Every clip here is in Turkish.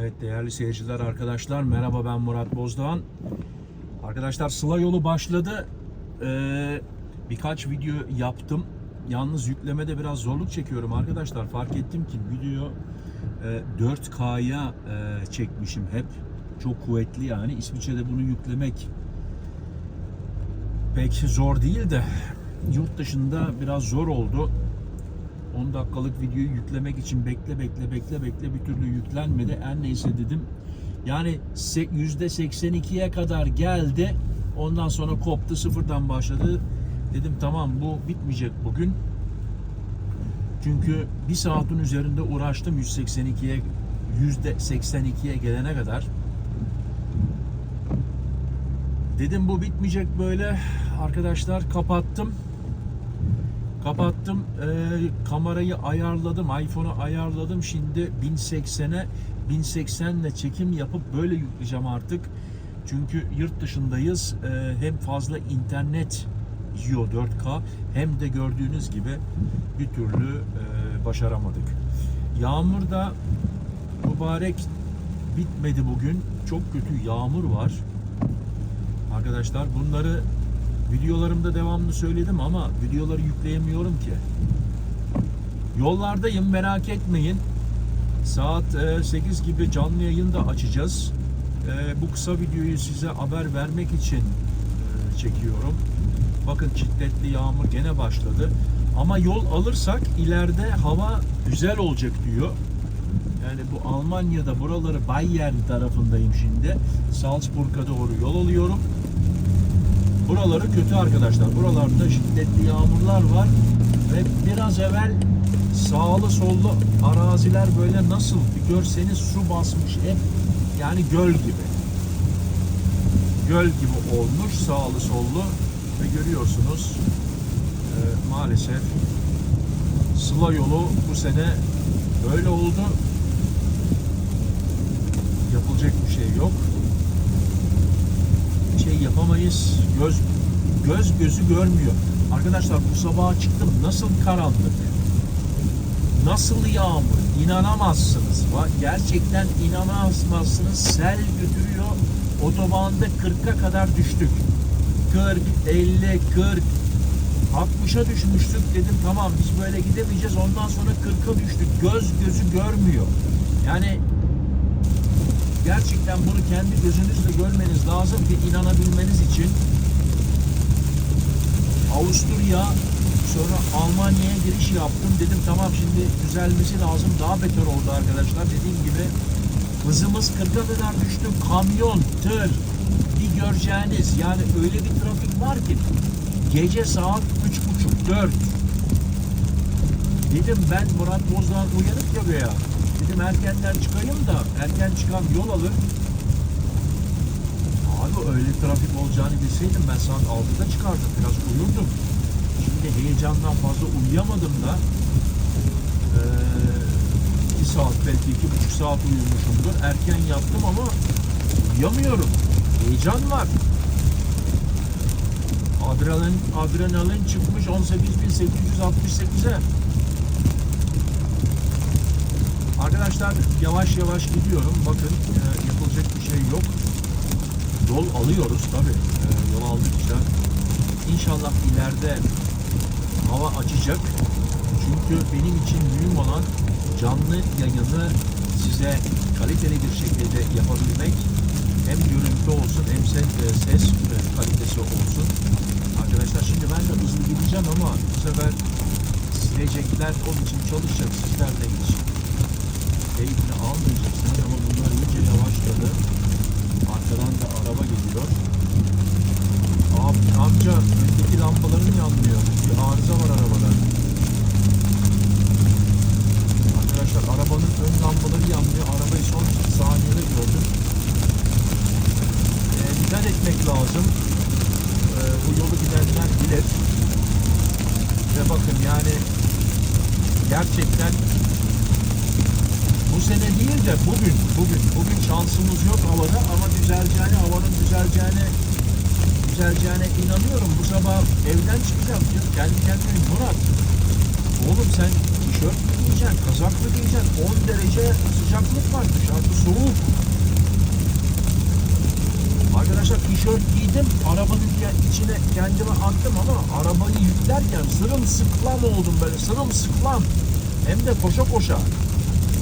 Evet değerli seyirciler arkadaşlar merhaba ben Murat Bozdoğan. Arkadaşlar Sıla yolu başladı. Ee, birkaç video yaptım. Yalnız yüklemede biraz zorluk çekiyorum arkadaşlar. Fark ettim ki video e, 4K'ya e, çekmişim hep. Çok kuvvetli yani. İsviçre'de bunu yüklemek pek zor değil de yurt dışında biraz zor oldu. 10 dakikalık videoyu yüklemek için bekle bekle bekle bekle bir türlü yüklenmedi. En neyse dedim. Yani se- %82'ye kadar geldi. Ondan sonra koptu sıfırdan başladı. Dedim tamam bu bitmeyecek bugün. Çünkü bir saatin üzerinde uğraştım 182'ye %82'ye gelene kadar. Dedim bu bitmeyecek böyle. Arkadaşlar kapattım. Kapattım. Ee, kamerayı ayarladım. iPhone'u ayarladım. Şimdi 1080'e 1080 ile çekim yapıp böyle yükleyeceğim artık. Çünkü yurt dışındayız. Ee, hem fazla internet yiyor 4K hem de gördüğünüz gibi bir türlü e, başaramadık. Yağmur da mübarek bitmedi bugün. Çok kötü yağmur var. Arkadaşlar bunları videolarımda devamlı söyledim ama videoları yükleyemiyorum ki. Yollardayım merak etmeyin. Saat e, 8 gibi canlı yayın da açacağız. E, Bu kısa videoyu size haber vermek için e, çekiyorum. Bakın şiddetli yağmur gene başladı. Ama yol alırsak ileride hava güzel olacak diyor. Yani bu Almanya'da buraları Bayern tarafındayım şimdi. Salzburg'a doğru yol alıyorum. Buraları kötü arkadaşlar. Buralarda şiddetli yağmurlar var ve biraz evvel sağlı sollu araziler böyle nasıl bir görseniz su basmış hep yani göl gibi. Göl gibi olmuş sağlı sollu ve görüyorsunuz e, maalesef Sıla yolu bu sene böyle oldu. Yapılacak bir şey yok şey yapamayız. Göz göz gözü görmüyor. Arkadaşlar bu sabah çıktım. Nasıl karanlık? Nasıl yağmur? İnanamazsınız. Gerçekten inanamazsınız. Sel götürüyor. Otobanda 40'a kadar düştük. 40, 50, 40, 60'a düşmüştük dedim tamam biz böyle gidemeyeceğiz ondan sonra 40'a düştük göz gözü görmüyor yani gerçekten bunu kendi gözünüzle görmeniz lazım ki inanabilmeniz için Avusturya sonra Almanya'ya giriş yaptım. Dedim tamam şimdi düzelmesi lazım. Daha beter oldu arkadaşlar. Dediğim gibi hızımız 40'a kadar düştü. Kamyon tır bir göreceğiniz. Yani öyle bir trafik var ki gece saat üç buçuk dört. Dedim ben Murat Bozdoğan uyanık ya dedim erkenden çıkayım da erken çıkan yol alır Abi öyle trafik olacağını bilseydim ben saat 6'da çıkardım. Biraz uyurdum. Şimdi heyecandan fazla uyuyamadım da eee 2 saat belki iki buçuk saat uyumuşumdur. Erken yattım ama uyuyamıyorum. Heyecan var. Adrenalin, adrenalin çıkmış 18.868'e. Arkadaşlar yavaş yavaş gidiyorum. Bakın e, yapılacak bir şey yok. Yol alıyoruz tabi. yol aldıkça. İnşallah ileride hava açacak. Çünkü benim için mühim olan canlı yayını size kaliteli bir şekilde yapabilmek. Hem görüntü olsun hem ses, e, ses e, kalitesi olsun. Arkadaşlar şimdi ben de hızlı gideceğim ama bu sefer silecekler onun için çalışacak sizlerle hiç keyfini almayacaksınız ama bunlar iyice yavaşladı. Arkadan da araba geliyor. Abi amca öndeki lambaların yanmıyor. Bir arıza var arabada. Arkadaşlar arabanın ön lambaları yanmıyor. Arabayı son saniyede gördüm. Ee, dikkat etmek lazım. Ee, bu yolu gidenler bilir. Ve bakın yani gerçekten sene değil de bugün, bugün, bugün şansımız yok havada ama düzeleceğine, havanın düzeleceğine, düzeleceğine inanıyorum. Bu sabah evden çıkacağım. diyor. Kendi kendime Murat, oğlum sen tişört mü giyeceksin, kazak mı giyeceksin? 10 derece sıcak sıcaklık var. Dışarıda soğuk. Arkadaşlar tişört giydim. Arabanın içine kendimi attım ama arabayı yüklerken sırılsıklam oldum böyle. Sırılsıklam. Hem de koşa koşa.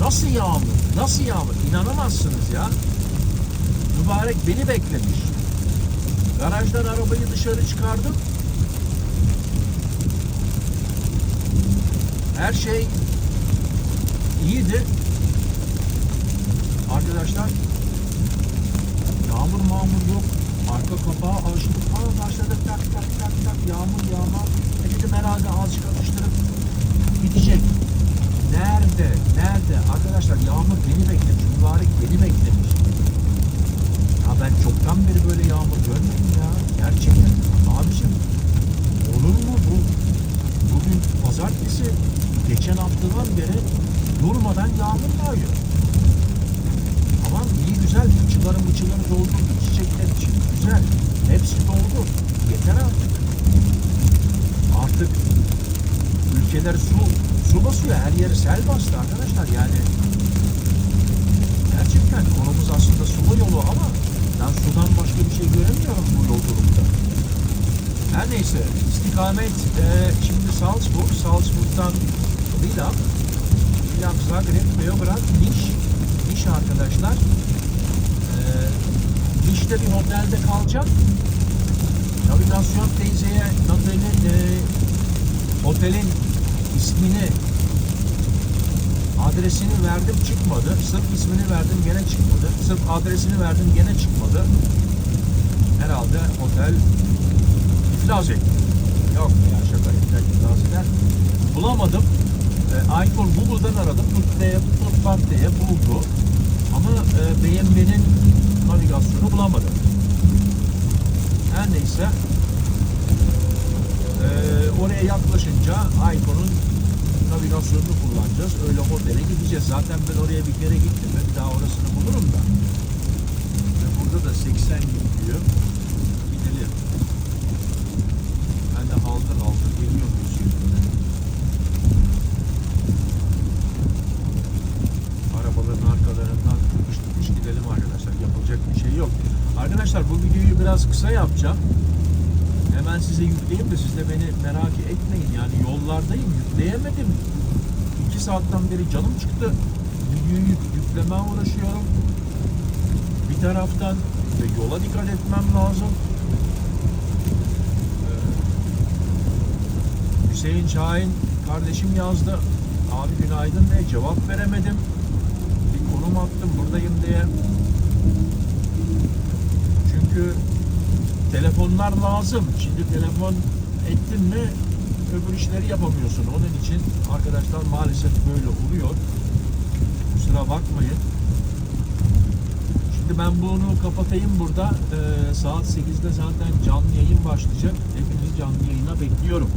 Nasıl yağmur? Nasıl yağmur? İnanamazsınız ya. Mübarek beni beklemiş. Garajdan arabayı dışarı çıkardım. Her şey iyiydi. Arkadaşlar yağmur mağmur yok. Arka kapağı açtım. Aa başladı tak tak tak tak yağmur yağmur. E dedim herhalde azıcık atıştırıp gidecek. Nerede? Nerede? Arkadaşlar yağmur beni beklemiş. Mübarek beni beklemiş. Ya ben çoktan beri böyle yağmur görmedim ya. Gerçekten. Abiciğim olur mu bu? Bugün pazartesi geçen haftadan beri durmadan yağmur yağıyor. Tamam iyi güzel fıçıları mıçıları doldurduk çiçekler için. Güzel. Hepsi doldu. Yeter artık. Artık ülkeler su su basıyor. Her yeri sel bastı arkadaşlar. Yani gerçekten konumuz aslında sulu yolu ama ben sudan başka bir şey göremiyorum bu yolculukta. Her neyse istikamet e, şimdi Salzburg, Salzburg'dan Lila, Lila Zagreb, Beograd, Niş, Niş arkadaşlar. E, Niş'te bir otelde kalacağım. Navigasyon teyzeye otelin, e, otelin ismini adresini verdim çıkmadı. Sırf ismini verdim gene çıkmadı. Sırf adresini verdim gene çıkmadı. Herhalde otel iflas etti. Yok ya şaka iflas eder. Bulamadım. E, iPhone Google'dan aradım. Tutte'ye, Tutbatte'ye buldu. Ama e, BMW'nin navigasyonu bulamadım. Her neyse oraya yaklaşınca iPhone'un navigasyonunu kullanacağız. Öyle otele gideceğiz. Zaten ben oraya bir kere gittim. Ben daha orasını bulurum da. Ve burada da 80 gidiyor. Gidelim. Ben de haldır haldır geliyorum. Arabaların arkalarından tıkış tıkış gidelim arkadaşlar. Yapılacak bir şey yok. Arkadaşlar bu videoyu biraz kısa yapacağım. Hemen size yükleyeyim de siz de beni merak etmeyin. Yani yollardayım. Yükleyemedim. İki saatten beri canım çıktı. Videoyu yük, yükleme uğraşıyorum. Bir taraftan ve yola dikkat etmem lazım. Ee, Hüseyin Şahin kardeşim yazdı. Abi günaydın diye cevap veremedim. Bir konum attım buradayım diye. Çünkü telefonlar lazım. Şimdi telefon ettin mi öbür işleri yapamıyorsun. Onun için arkadaşlar maalesef böyle oluyor. Kusura bakmayın. Şimdi ben bunu kapatayım burada. Ee, saat 8'de zaten canlı yayın başlayacak. Hepinizi canlı yayına bekliyorum.